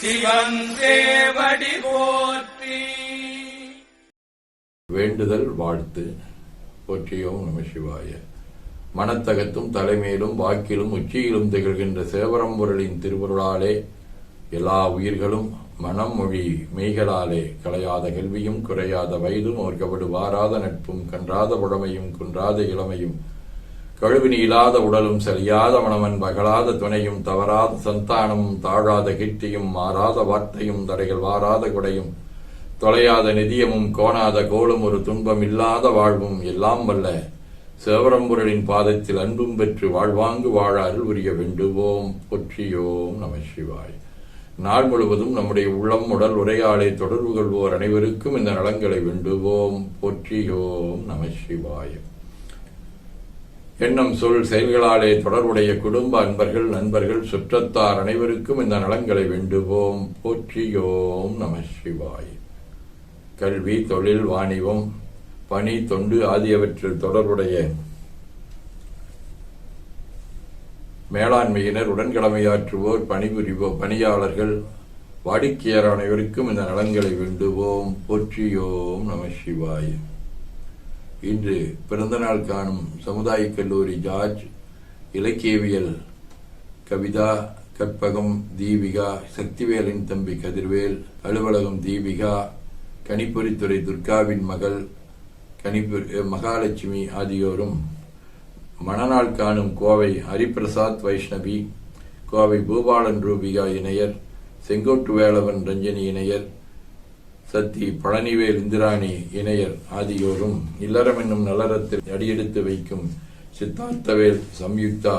சிவன் போற்றி. வேண்டுதல் வாழ்த்து போற்றியோம் நம சிவாய. மனத்தகத்தும் தலைமையிலும் வாக்கிலும் உச்சியிலும் திகழ்கின்ற சேவரம்பொருளின் திருவருளாலே எல்லா உயிர்களும் மனம் மொழி மெய்களாலே கலையாத கல்வியும் குறையாத வயதும் அவர்கவடு வாராத நட்பும் கன்றாத புடமையும் குன்றாத இளமையும் கழுவினி இல்லாத உடலும் சரியாத மனவன் பகலாத துணையும் தவறாத சந்தானமும் தாழாத கீர்த்தியும் மாறாத வார்த்தையும் தடைகள் வாராத குடையும் தொலையாத நிதியமும் கோணாத கோலும் ஒரு துன்பம் இல்லாத வாழ்வும் எல்லாம் வல்ல சேவரம்புரலின் பாதத்தில் அன்பும் பெற்று வாழ்வாங்கு வாழ அருள் வேண்டுவோம். பொற்றியோம் நம சிவாய். நாள் முழுவதும் நம்முடைய உள்ளம் உடல் உரையாடை தொடர்பு கொள்வோர் அனைவருக்கும் இந்த நலங்களை வேண்டுவோம். பொற்றியோம் நம சிவாயம் எண்ணம் சொல் செயல்களாலே தொடர்புடைய குடும்ப அன்பர்கள் நண்பர்கள் சுற்றத்தார் அனைவருக்கும் இந்த நலன்களை வேண்டுவோம். போற்றியோம் நம சிவாய். கல்வி தொழில் வாணிபம் பணி தொண்டு ஆகியவற்றில் தொடர்புடைய மேலாண்மையினர் உடன்கடமையாற்றுவோர் பணிபுரிவோர் பணியாளர்கள் வாடிக்கையாளர் அனைவருக்கும் இந்த நலன்களை வேண்டுவோம். போற்றியோம் நம சிவாய். இன்று பிறந்தநாள் காணும் சமுதாய கல்லூரி ஜார்ஜ் இலக்கியவியல் கவிதா கற்பகம் தீபிகா சக்திவேலின் தம்பி கதிர்வேல் அலுவலகம் தீபிகா கணிப்பொறித்துறை துர்காவின் மகள் கணிப்பு மகாலட்சுமி ஆகியோரும் மணநாள் காணும் கோவை ஹரிபிரசாத் வைஷ்ணவி கோவை பூபாலன் ரூபிகா இணையர் செங்கோட்டு வேளவன் ரஞ்சனி இணையர் சத்தி பழனிவேல் இந்திராணி இணையர் ஆகியோரும் இல்லறம் என்னும் நலரத்தில் அடியெடுத்து வைக்கும் சித்தார்த்தவேல் சம்யுக்தா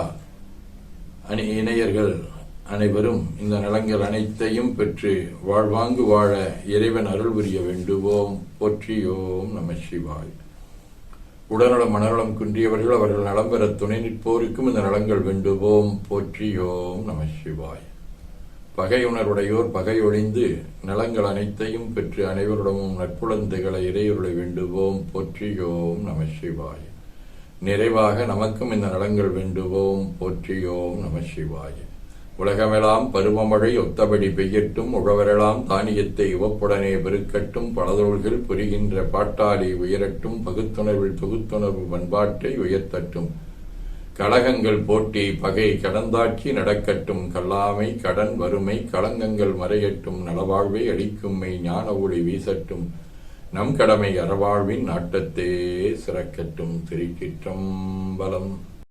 அணி இணையர்கள் அனைவரும் இந்த நலங்கள் அனைத்தையும் பெற்று வாழ்வாங்கு வாழ இறைவன் அருள் புரிய வேண்டுவோம். போற்றியோம் நம சிவாய். உடல்நலம் மனநலம் குன்றியவர்கள் அவர்கள் நலம் பெற துணை நிற்போருக்கும் இந்த நலங்கள் வேண்டுவோம். போற்றியோம் நம சிவாய். பகையுணர்வுடையோர் பகையொழிந்து நலங்கள் அனைத்தையும் பெற்று அனைவருடமும் நட்புழந்தைகளை இறையொருளை வேண்டுவோம். போற்றியோம் நம சிவாய. நிறைவாக நமக்கும் இந்த நலங்கள் வேண்டுவோம். போற்றியோம் நம சிவாய. உலகமெல்லாம் பருவமழை ஒத்தபடி பெய்யட்டும். உழவரெல்லாம் தானியத்தை உவப்புடனே பெருக்கட்டும். பலதோள்கள் புரிகின்ற பாட்டாளி உயரட்டும். பகுத்துணர்வில் தொகுத்துணர்வு பண்பாட்டை உயர்த்தட்டும். கழகங்கள் போட்டி பகை கடந்தாட்சி நடக்கட்டும். கல்லாமை கடன் வறுமை களங்கங்கள் மறையட்டும். நலவாழ்வை அளிக்கும்மை ஞான ஒளி வீசட்டும். நம் கடமை அறவாழ்வின் நாட்டத்தே சிறக்கட்டும். திருச்சிற்றம்பலம்.